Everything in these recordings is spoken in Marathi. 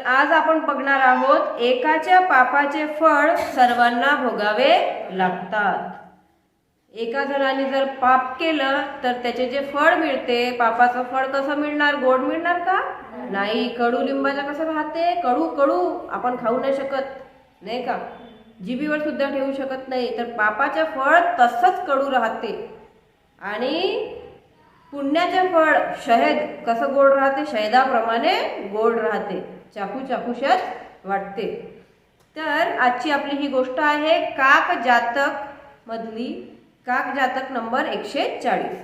तर आज आपण बघणार आहोत एकाच्या पापाचे फळ सर्वांना भोगावे लागतात. एका जणाने जर पाप केलं तर त्याचे जे फळ मिळते पापाचं फळ कसं मिळणार? गोड मिळणार का? नाही. कडू लिंबाचं कसं राहते? कडू कडू. आपण खाऊ नाही शकत. नाही का? जिभीवर सुद्धा ठेवू शकत नाही. तर पापाचे फळ तसंच कडू राहते. आणि पुण्याचे फळ शहद. कसं गोड राहते? शहदाप्रमाणे गोड राहते. चाकू चाकूशाच वाटते. तर आजची आपली ही गोष्ट आहे काक जातक मधली काक जातक नंबर एकशे चाळीस.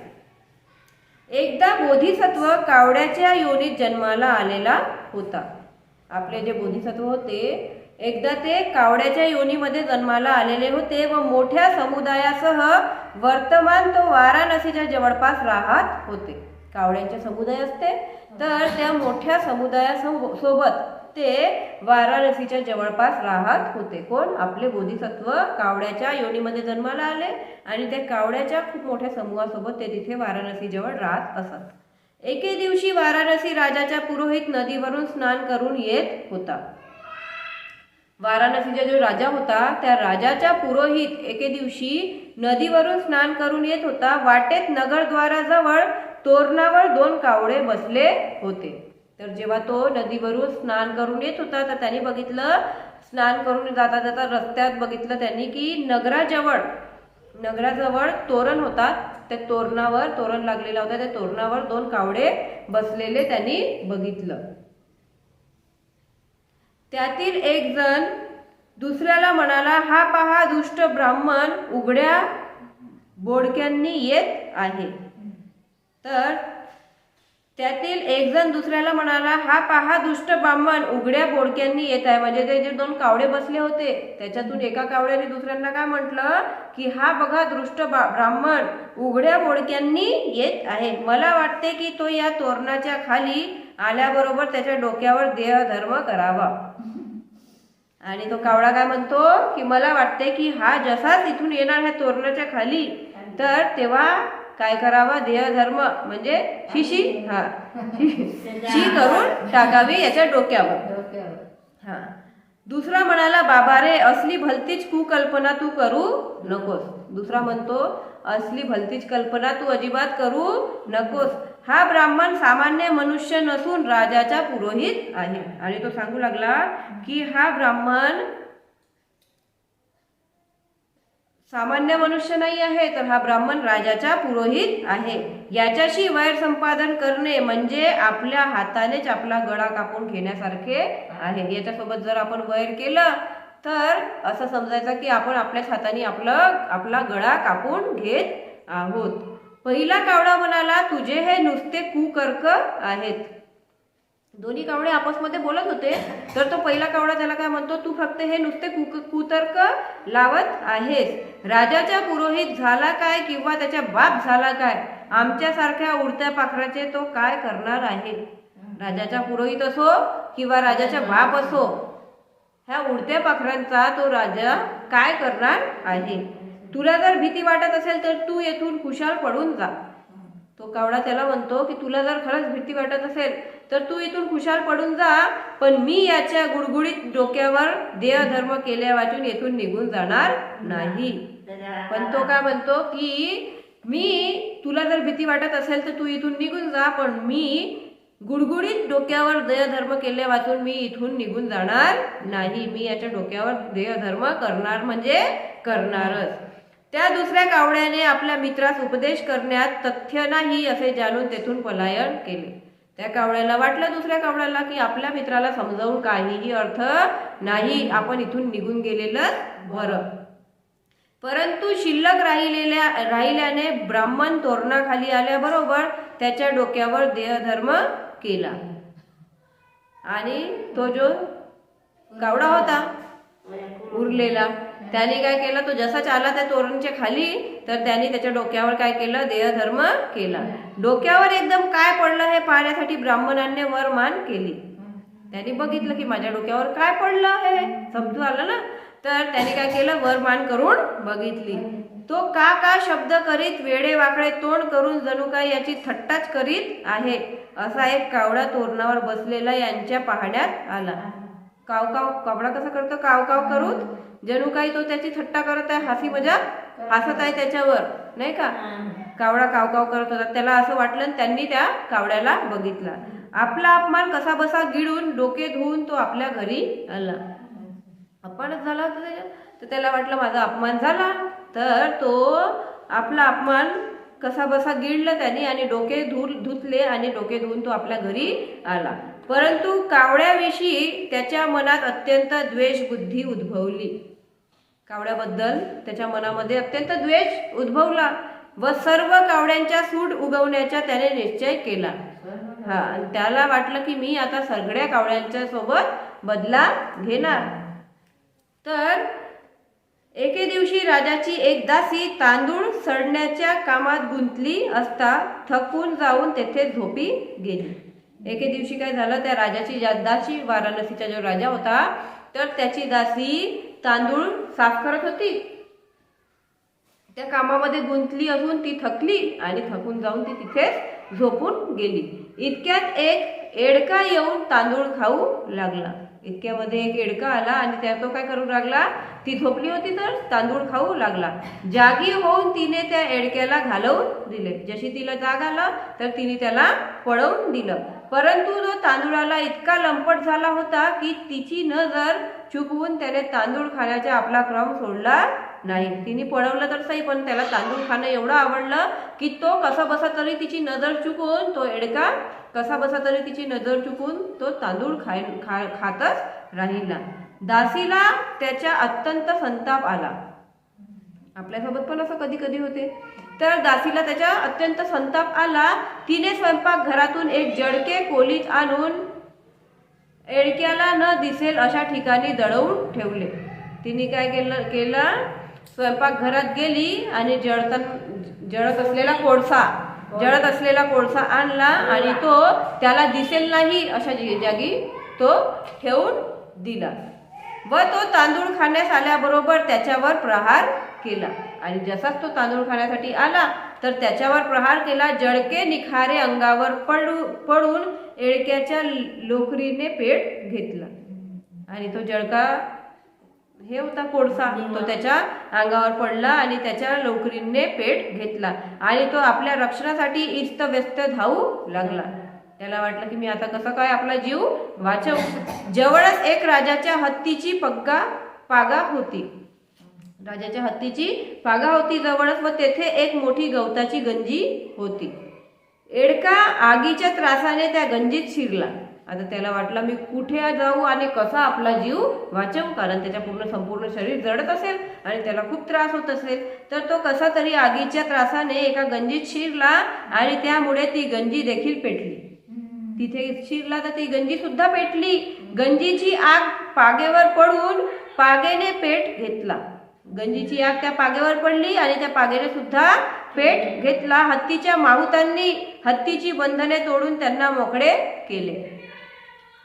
एकदा बोधिसत्व कावड्याच्या योनीत जन्माला आलेला होता. आपले जे बोधिसत्व होते एकदा ते कावड्याच्या योनीमध्ये जन्माला आलेले होते व मोठ्या समुदायासह वर्तमान तो वाराणसीच्या जवळपास राहत होते. कावड्यांचे समुदाय असते तर त्या मोठ्या समुदायासोबत ते वाराणसीच्या जवळपास राहत होते. कोण? आपले बोधिसत्व कावड्याच्या योनीमध्ये जन्माला आले आणि त्या कावड्याच्या खूप मोठ्या समूहासोबत ते तिथे वाराणसी जवळ राहत असत. एके दिवशी वाराणसी राजाच्या पुरोहित नदीवरून स्नान करून येत होता. वाराणसीचा जो राजा होता त्या राजाच्या पुरोहित एके दिवशी नदीवरून स्नान करून येत होता. वाटेत नगरद्वाराजवळ तोरणावर दोन कावडे बसले होते. तर जेव्हा तो नदीवरून स्नान करून येत होता तर त्यांनी बघितलं स्नान करून जाता जाता रस्त्यात बघितलं त्यांनी की नगराजवळ नगराजवळ तोरण होता. त्या तोरणावर तोरण लागलेला होता. त्या तोरणावर दोन कावडे बसलेले त्यांनी बघितलं. त्यातील एक जण दुसऱ्याला म्हणाला हा पहा दुष्ट ब्राह्मण उघड्या बोडक्यांनी येत आहे. तर त्यातील एक जण दुसऱ्याला म्हणाला हा पहा दुष्ट ब्राह्मण उघड्या बोडक्यांनी येत आहे. म्हणजे ते जे दोन कावडे बसले होते त्याच्यातून एका कावड्याने दुसऱ्यांना काय म्हटलं की हा बघा दृष्ट ब्राह्मण उघड्या बोडक्यांनी येत आहे. मला वाटते की तो या तोरणाच्या खाली आल्याबरोबर त्याच्या डोक्यावर देहधर्म करावा. आणि तो कावडा काय म्हणतो की मला वाटते की हा जसाच इथून येणार ह्या तोरणाच्या खाली तर तेव्हा काय करावा? देहधर्म म्हणजे शिशी हा. शी करून टाकावी याच्या डोक्यावर. हा. दुसरा म्हणाला बाबा रे असली भलतीच कुकल्पना तू करू नकोस. दुसरा म्हणतो असली भलतीच कल्पना तू अजिबात करू नकोस. हा ब्राह्मण सामान्य मनुष्य नसून राजाचा पुरोहित आहे. आणि तो सांगू लागला की हा ब्राह्मण सामान्य मनुष्य नाही आहे तर हा ब्राह्मण राजाचा पुरोहित आहे. याच्याशी वैर संपादन करणे म्हणजे आपल्या हातानेच आपला गळा कापून घेण्यासारखे आहे. याच्यासोबत जर आपण वैर केलं तर असं समजायचं की आपण आपल्याच हाताने आपलं आपला गळा कापून घेत आहोत. पहिला कावडा म्हणाला तुझे हे नुसते कुकर्क आहेत. दोन्ही कावडे आपसमध्ये बोलत होते तर तो पहिला कावडा त्याला काय म्हणतो तू फक्त हे नुसते कुक कुतर्क लावत आहेस. राजाचा पुरोहित झाला काय किंवा त्याच्या बाप झाला काय? आमच्यासारख्या उडत्या पाखराचे तो काय करणार आहे? राजाचा पुरोहित असो किंवा राजाचा बाप असो ह्या उडत्या पाखरांचा तो राजा काय करणार आहे? तुला जर भीती वाटत असेल तर तू येथून खुशाल पडून जा. तो कावडा त्याला म्हणतो की तुला जर खरंच भीती वाटत असेल तर तू इथून खुशाल पडून जा पण मी याच्या गुडगुडीत डोक्यावर देहधर्म केल्या वाचून येथून निघून जाणार नाही. पण तो काय म्हणतो की मी तुला जर भीती वाटत असेल तर तू इथून निघून जा पण मी गुडगुडीत डोक्यावर देहधर्म केले वाचून मी इथून निघून जाणार नाही. मी याच्या डोक्यावर देहधर्म करणार म्हणजे करणारच. त्या दुसऱ्या कावड्याने आपल्या मित्रास उपदेश करण्यात तथ्य नाही असे जाणून तेथून पलायन केले. त्या कावड्याला वाटलं दुसऱ्या कावड्याला की आपल्या मित्राला समजावून काहीही अर्थ नाही. आपण इथून निघून गेलेलं बरं. परंतु शिल्लक राहिलेल्या राहिल्याने ब्राह्मण तोरणाखाली आल्याबरोबर त्याच्या डोक्यावर देहधर्म केला. आणि तो जो कावडा होता उरलेला. त्याने काय केलं? तो जसा चालला त्या तोरणच्या खाली तर त्याने त्याच्या डोक्यावर काय केलं? देहधर्म केला. डोक्यावर एकदम काय पडलं हे पाहण्यासाठी ब्राह्मणांनी वर मान केली. त्यांनी बघितलं की माझ्या डोक्यावर काय पडलं हे? समजू आलं ना? तर त्याने काय केलं? वर मान करून बघितली. तो का का शब्द करीत वेडे वाकडे तोंड करून जणू काय याची थट्टाच करीत आहे असा एक कावडा तोरणावर बसलेला यांच्या पाहण्यात आला. काव काव कावडा कसा करतो? काव काव करून जणू काही तो त्याची थट्टा करत आहे हसी मजाक हसत आहे त्याच्यावर नाही का? कावडा काव काव करत होता. त्याला असं वाटलं आणि त्यांनी त्या कावड्याला बघितला. आपला अपमान कसा बसा गिळून डोके धुवून तो आपल्या घरी आला. अपमानच झाला होता तर त्याला वाटलं माझा अपमान झाला. तर तो आपला अपमान कसा बसा गिळला त्याने आणि डोके धुल धुतले आणि डोके धुवून तो आपल्या घरी आला. परंतु कावड्याविषयी त्याच्या मनात अत्यंत द्वेष बुद्धी उद्भवली. कावड्याबद्दल त्याच्या मनामध्ये अत्यंत द्वेष उद्भवला व सर्व कावड्यांच्या सूड उगवण्याचा त्याने निश्चय केला. हा आणि त्याला वाटलं की मी आता सगळ्या कावड्यांच्या सोबत बदला घेणार. तर एके दिवशी राजाची एक दासी तांदूळ सडण्याच्या कामात गुंतली असता थकून जाऊन तेथे झोपी गेली. एके दिवशी काय झालं त्या राजाची दासी वाराणसीचा जो राजा होता तर त्याची दासी तांदूळ साफ करत होती. त्या कामामध्ये गुंतली असून ती थकली आणि थकून जाऊन ती तिथेच झोपून गेली. इतक्यात एक एडका येऊन तांदूळ खाऊ लागला. इतक्यामध्ये एक एडका आला आणि त्या तो काय करू लागला? ती झोपली होती तर तांदूळ खाऊ लागला. जागी होऊन तिने त्या एडक्याला घालवून दिले. जशी तिला जाग आला तर तिने त्याला पळवून दिलं. परंतु तो तांदूळाला इतका लंपट झाला होता की तिची नजर चुकवून त्याने तांदूळ खाण्याचा आपला क्रम सोडला नाही. तिने पळवलं तर सही पण त्याला तांदूळ खाणं एवढं आवडलं की तो कसा बसा तरी तिची नजर चुकून तो एडका कसा बसा तरी तिची नजर चुकून तो तांदूळ खाय खा खातच राहिला. दासीला त्याच्या अत्यंत संताप आला. आपल्यासोबत पण असं कधी कधी होते. तर दासीला त्याच्या अत्यंत संताप आला. तिने स्वयंपाक घरातून एक जडके कोलीत आणून एडक्याला न दिसेल अशा ठिकाणी दडवून ठेवले. तिने काय केलं केलं? स्वयंपाक घरात गेली आणि जळतन जळत असलेला कोळसा जळत असलेला कोळसा आणला आणि तो त्याला दिसेल नाही अशा जागी तो ठेवून दिला. व तो तांदूळ खाण्यास आल्याबरोबर त्याच्यावर प्रहार केला. आणि जसाच तो तांदूळ खाण्यासाठी आला तर त्याच्यावर प्रहार केला जळके निखारे अंगावर पडू पडून एळक्याच्या लोकरीने पेट घेतला. आणि तो जळका हे होता कोळसा. तो त्याच्या अंगावर पडला आणि त्याच्या लोकरीने पेट घेतला. आणि तो आपल्या रक्षणासाठी इस्त व्यस्त धावू लागला. त्याला वाटलं की मी आता कसं काय आपला जीव वाचव? जवळच एक राजाच्या हत्तीची पग्गा पागा होती. राजाच्या हत्तीची पागा होती जवळच व तेथे एक मोठी गवताची गंजी होती. एडका आगीच्या त्रासाने त्या गंजीत शिरला. आता त्याला वाटलं मी कुठे जाऊ आणि कसा आपला जीव वाचव? कारण त्याच्या पूर्ण संपूर्ण शरीर जडत असेल आणि त्याला खूप त्रास होत असेल. तर तो कसा तरी आगीच्या त्रासाने एका गंजीत शिरला आणि त्यामुळे ती गंजी देखील पेटली. तिथे शिरला तर ती गंजी सुद्धा पेटली. गंजीची आग पागेवर पडून पागेने पेट घेतला. गंजीची आग त्या पागेवर पडली आणि त्या पागेने सुद्धा पेट घेतला. हत्तीच्या माहुतांनी हत्तीची बंधने तोडून त्यांना मोकळे केले.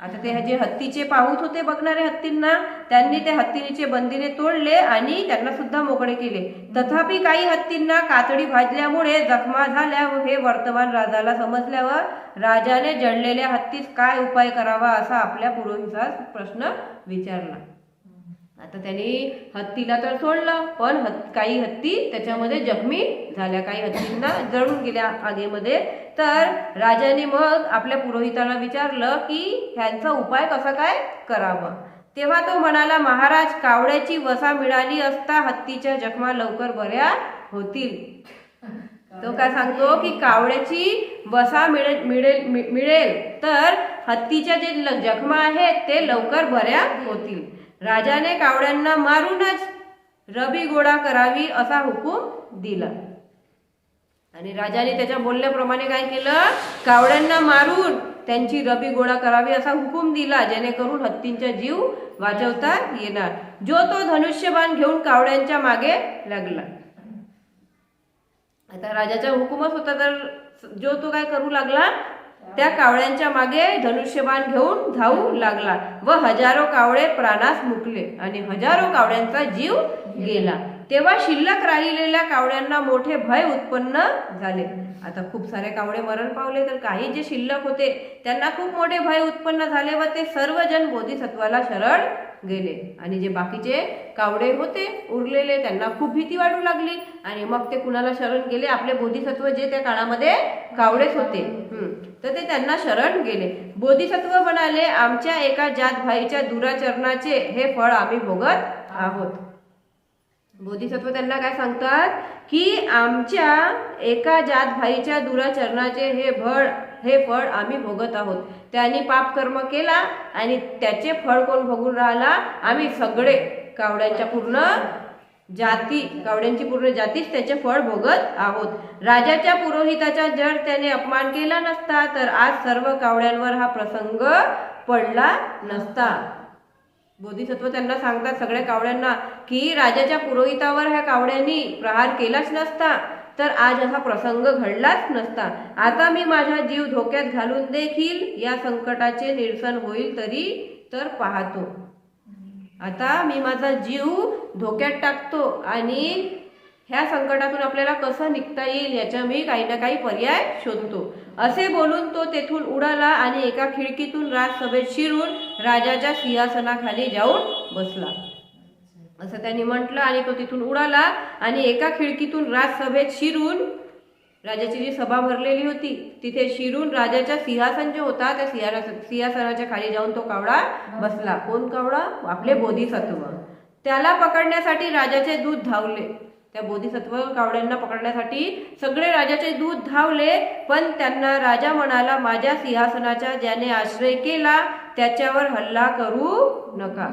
आता ते जे हत्तीचे पाहूत होते बघणारे हत्तींना त्यांनी त्या हत्तीचे बंदिने तोडले आणि त्यांना सुद्धा मोकळे केले. तथापि काही हत्तींना कातडी भाजल्यामुळे जखमा झाल्या व हे वर्तमान राजाला समजल्यावर राजाने जळलेल्या हत्तीस काय उपाय करावा असा आपल्या पुरोहितास प्रश्न विचारला. आता त्याने हत्तीला तर सोडलं पण हत काही हत्ती त्याच्यामध्ये जखमी झाल्या. काही हत्तींना जळून गेल्या आगीमध्ये. तर राजाने मग आपल्या पुरोहिताला विचारलं की ह्यांचा उपाय कसा काय करावा? तेव्हा तो म्हणाला महाराज कावड्याची वसा मिळाली असता हत्तीच्या जखमा लवकर बऱ्या होतील. तो काय सांगतो की कावड्याची वसा मिळेल मिळेल मि- मिळेल तर हत्तीच्या जे जखमा आहेत ते लवकर बऱ्या होतील. राजाने कावड्यांना मारूनच रबी गोळा करावी असा हुकूम दिला. आणि राजाने त्याच्या बोलण्याप्रमाणे काय केलं? कावड्यांना मारून त्यांची रबी गोळा करावी असा हुकूम दिला जेणेकरून हत्तींचा जीव वाचवता येणार. जो तो धनुष्यबाण घेऊन कावड्यांच्या मागे लागला. आता राजाचा हुकूमच होता तर जो तो काय करू लागला? त्या कावळ्यांच्या मागे धनुष्यबाण घेऊन धावू लागला व हजारो कावळे प्राणास मुकले आणि हजारो कावळ्यांचा जीव गेला. तेव्हा शिल्लक राहिलेल्या कावळ्यांना मोठे भय उत्पन्न झाले. आता खूप सारे कावळे मरण पावले तर काही जे शिल्लक होते त्यांना खूप मोठे भय उत्पन्न झाले व ते सर्वजण बोधिसत्वाला शरण गेले. आणि जे बाकीचे कावडे होते उरलेले त्यांना खूप भीती वाटू लागली. आणि मग ते कुणाला शरण गेले? आपले बोधिसत्व जे त्या काळामध्ये कावडेच होते. तर ते त्यांना शरण गेले. बोधिसत्व म्हणाले आमच्या एका जात भाईच्या दुराचरणाचे हे फळ आम्ही भोगत आहोत. बोधिसत्व त्यांना काय सांगतात? की आमच्या एका जात भाईच्या दुराचरणाचे हे फळ हे फळ आम्ही भोगत आहोत. त्यांनी पाप कर्म केला आणि त्याचे फळ कोण भोगून राहिला? आम्ही सगळे कावड्यांच्या पूर्ण जाती कावड्यांची पूर्ण जातीच त्याचे फळ भोगत आहोत. राजाच्या पुरोहिताचा जर त्याने अपमान केला नसता तर आज सर्व कावड्यांवर हा प्रसंग पडला नसता. बोधिसत्व त्यांना सांगतात सगळ्या कावड्यांना की राजाच्या पुरोहितावर ह्या कावड्यांनी प्रहार केलाच नसता तर आज असा प्रसंग घडलाच नसता. आता मी माझा जीव धोक्यात घालून देखील या संकटाचे निरसन होईल तरी तर पाहतो. आता मी माझा जीव धोक्यात टाकतो आणि ह्या संकटातून आपल्याला कसं निघता येईल याच्या मी काही ना काही पर्याय शोधतो. असे बोलून तो तेथून उडाला आणि एका खिडकीतून राजसभेत शिरून राजाच्या सिंहासनाखाली जाऊन बसला. असं त्यांनी म्हटलं आणि तो तिथून उडाला आणि एका खिडकीतून राजसभेत शिरून राजाची जी सभा भरलेली होती तिथे शिरून राजाच्या सिंहासन जे होता त्या सिंहासनाच्या खाली जाऊन तो कावडा बसला. कोण कावडा आपले बोधिसत्व. त्याला पकडण्यासाठी राजाचे दूध धावले. त्या बोधिसत्व कावड्यांना पकडण्यासाठी सगळे राजाचे दूध धावले पण त्यांना राजा म्हणाला माझ्या सिंहासनाचा ज्याने आश्रय केला त्याच्यावर हल्ला करू नका.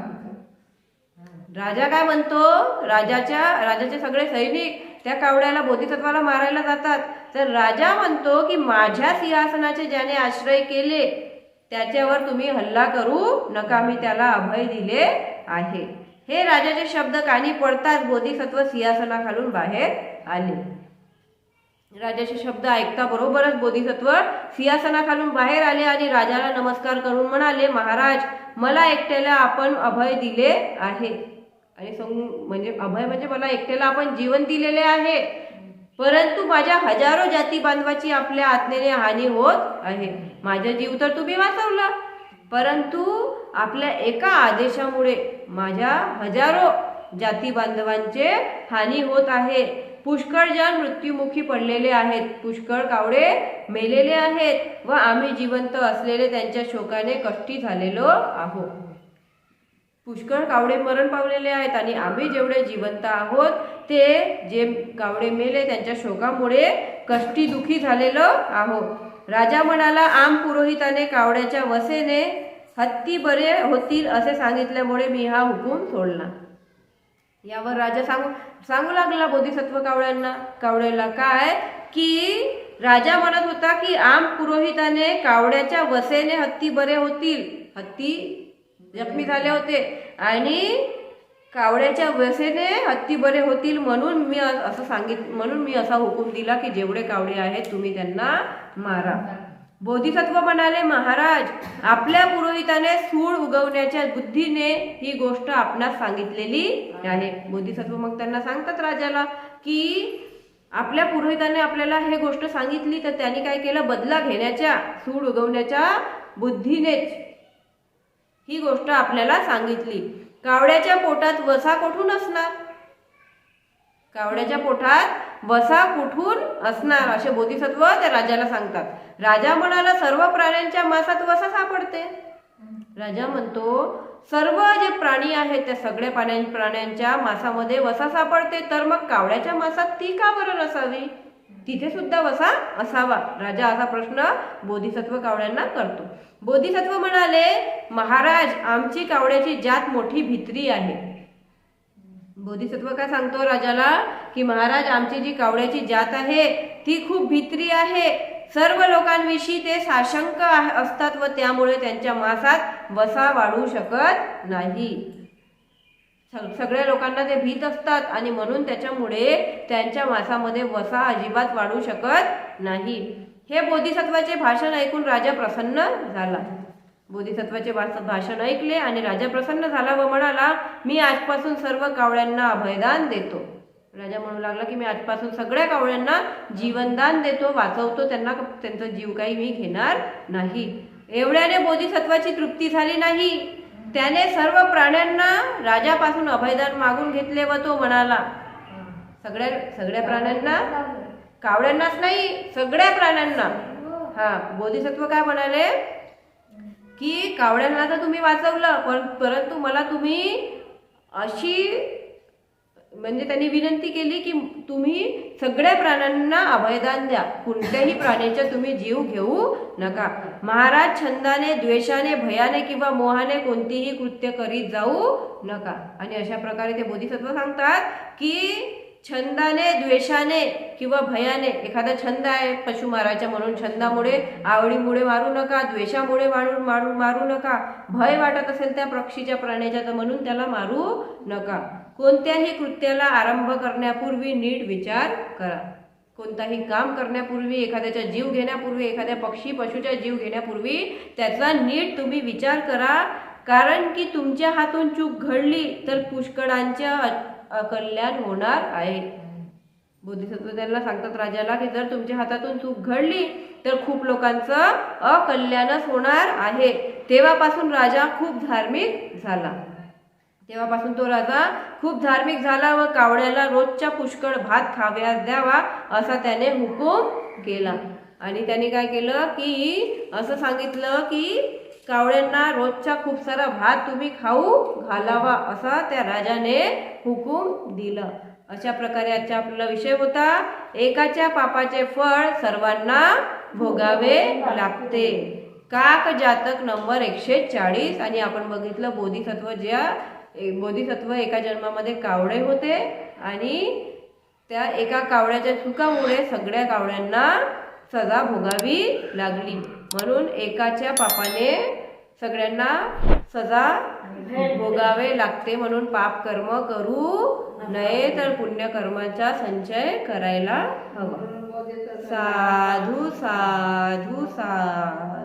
राजा काय म्हणतो? राजाच्या राजाचे सगळे सैनिक त्या कावड्याला बोधिसत्वाला मारायला जातात. तर राजा म्हणतो की माझ्या सिंहासनाचे ज्याने आश्रय केले त्याच्यावर तुम्ही हल्ला करू नका. मी त्याला अभय दिले आहे. हे राजाचे शब्द कानी पडताच बोधिसत्व सिंहासनाखालून बाहेर आले. राजाचे शब्द ऐकता बरोबरच बोधिसत्व सिंहासनाखालून बाहेर आले आणि राजाला नमस्कार करून म्हणाले महाराज मला एकट्याला आपण अभय दिले आहे. आणि संग म्हणजे अभय म्हणजे मला एकट्याला आपण जीवन दिलेले आहे. परंतु माझ्या हजारो जाती बांधवाची आपल्या आत्मेने हानी होत आहे. माझा जीव तर तुम्ही वाचवला. परंतु आपल्या एका आदेशामुळे माझ्या हजारो जाती बांधवांचे हानी होत आहे. पुष्कळ जण मृत्युमुखी पडलेले आहेत. पुष्कळ कावडे मेलेले आहेत. व आम्ही जिवंत असलेले त्यांच्या शोकाने कष्टी झालेलो आहोत. पुष्कळ कावडे मरण पावलेले आहेत आणि आम्ही जेवढे जिवंत आहोत ते जे कावडे मेले त्यांच्या शोकामुळे कष्टी दुखी झालेलो आहोत. राजा म्हणाला आम पुरोहिताने कावड्याच्या वसेने हत्ती बरे होतील असे सांगितल्यामुळे मी हा हुकूम सोडला यावर राजा सांगू सांगू लागला बोधिसत्व कावड्यांना कावड्याला काय? की राजा म्हणत होता की आम पुरोहिताने कावड्याच्या वसेने हत्ती बरे होतील. हत्ती जखमी झाले होते. आणि कावड्याच्या वसेने हत्ती बरे होतील म्हणून मी असं सांगित म्हणून मी असा हुकूम दिला की जेवढे कावडे आहेत तुम्ही त्यांना मारा. बोधिसत्व म्हणाले महाराज आपल्या पुरोहिताने सूळ उगवण्याच्या बुद्धीने ही गोष्ट आपणास सांगितलेली आहे. बोधिसत्व मग त्यांना सांगतात राजाला की आपल्या पुरोहिताने आपल्याला हे गोष्ट सांगितली तर त्यांनी काय केलं? बदला घेण्याच्या सूळ उगवण्याच्या बुद्धीनेच ही गोष्ट आपल्याला सांगितली. कावड्याच्या पोटात वसा कुठून असणार? कावड्याच्या पोटात वसा कुठून असणार? असे बोधिसत्व त्या राजाला सांगतात. राजा म्हणाला सर्व प्राण्यांच्या मासात वसा सापडते. राजा म्हणतो सर्व जे प्राणी आहेत त्या सगळ्या प्राण्यांच्या मासामध्ये वसा सापडते तर मग कावड्याच्या मासात ती का बरं नसावी? तिथे सुद्धा वसा असावा. राजा असा प्रश्न बोधिसत्व कावड्यांना करतो. बोधिसत्व म्हणाले महाराज आमची कावड्याची जात मोठी भित्री आहे. बोधिसत्व काय सांगतो राजाला? की महाराज आमची जी कावड्याची जात आहे ती खूप भित्री आहे. सर्व लोकांविषयी ते साशंक असतात व त्यामुळे त्यांच्या मासात वसा वाढू शकत नाही. सगळ्या लोकांना ते भीत असतात आणि म्हणून त्याच्यामुळे त्यांच्या मासामध्ये वसा अजिबात वाढू शकत नाही. हे बोधिसत्वाचे भाषण ऐकून राजा प्रसन्न झाला. बोधिसत्वाचे भाषण ऐकले आणि राजा प्रसन्न झाला व म्हणाला मी आजपासून सर्व कावळ्यांना अभयदान देतो. राजा म्हणू लागला की मी आजपासून सगळ्या कावळ्यांना जीवनदान देतो वाचवतो त्यांना त्यांचा जीव काही मी घेणार नाही. एवढ्याने बोधिसत्वाची तृप्ती झाली नाही. त्याने सर्व प्राण्यांना राजापासून अभयदान मागून घेतले व तो म्हणाला सगळ्या सगळ्या प्राण्यांना? कावड्यांनाच नाही सगळ्या प्राण्यांना. हा बोधिसत्व काय म्हणाले? की कावड्यांना तर तुम्ही वाचवलं पण परंतु मला तुम्ही अशी म्हणजे त्यांनी विनंती केली की तुम्ही सगळ्या प्राण्यांना अभयदान द्या. कोणत्याही प्राण्याचा तुम्ही जीव घेऊ नका. महाराज छंदाने द्वेषाने भयाने किंवा मोहाने कोणतीही कृत्य करीत जाऊ नका. आणि अशा प्रकारे ते बोधिसत्व सांगतात की छंदाने द्वेषाने किंवा भयाने एखादा छंद आहे पशु मारायचा म्हणून छंदामुळे आवडीमुळे मारू नका द्वेषामुळे मारू मारू मारू नका. भय वाटत असेल त्या पक्षीच्या प्राण्याच्या तर म्हणून त्याला मारू नका. कोणत्याही कृत्याला आरंभ करण्यापूर्वी नीट विचार करा. कोणताही काम करण्यापूर्वी एखाद्याचा जीव घेण्यापूर्वी एखाद्या पक्षी पशूचा जीव घेण्यापूर्वी त्याचा नीट तुम्ही विचार करा. कारण की तुमच्या हातून चूक घडली तर पुष्कळांच्या कल्याण अकल्याण होणार आहे. बोधिसत्व त्यांना सांगतात राजाला की जर तुमच्या हातातून चूक घडली तर खूप लोकांचं अकल्याणच होणार आहे. तेव्हापासून राजा खूप धार्मिक झाला. तेव्हापासून तो राजा खूप धार्मिक झाला व कावड्याला रोजच्या पुष्कळ भात खाव्यास द्यावा असा त्याने हुकूम केला. आणि त्याने काय केलं की असं सांगितलं की कावड्यांना रोजचा खूप सारा भात तुम्ही खाऊ घालावा असा त्या राजाने हुकूम दिलं. अशा प्रकारे आजचा आपला विषय होता. एकाच्या पापाचे फळ सर्वांना भोगावे लागते. काक जातक नंबर एकशे चाळीस. आणि आपण बघितलं बोधिसत्व ज्या बोधिसत्व एका जन्मामध्ये कावडे होते आणि त्या एका कावड्याच्या चुकामुळे सगळ्या कावड्यांना सजा भोगावी लागली. म्हणून एकाच्या पापाने सगळ्यांना सजा भोगावे लागते म्हणून पाप कर्म करू नये तर पुण्यकर्माचा संचय करायला हवा. साधू साधू सा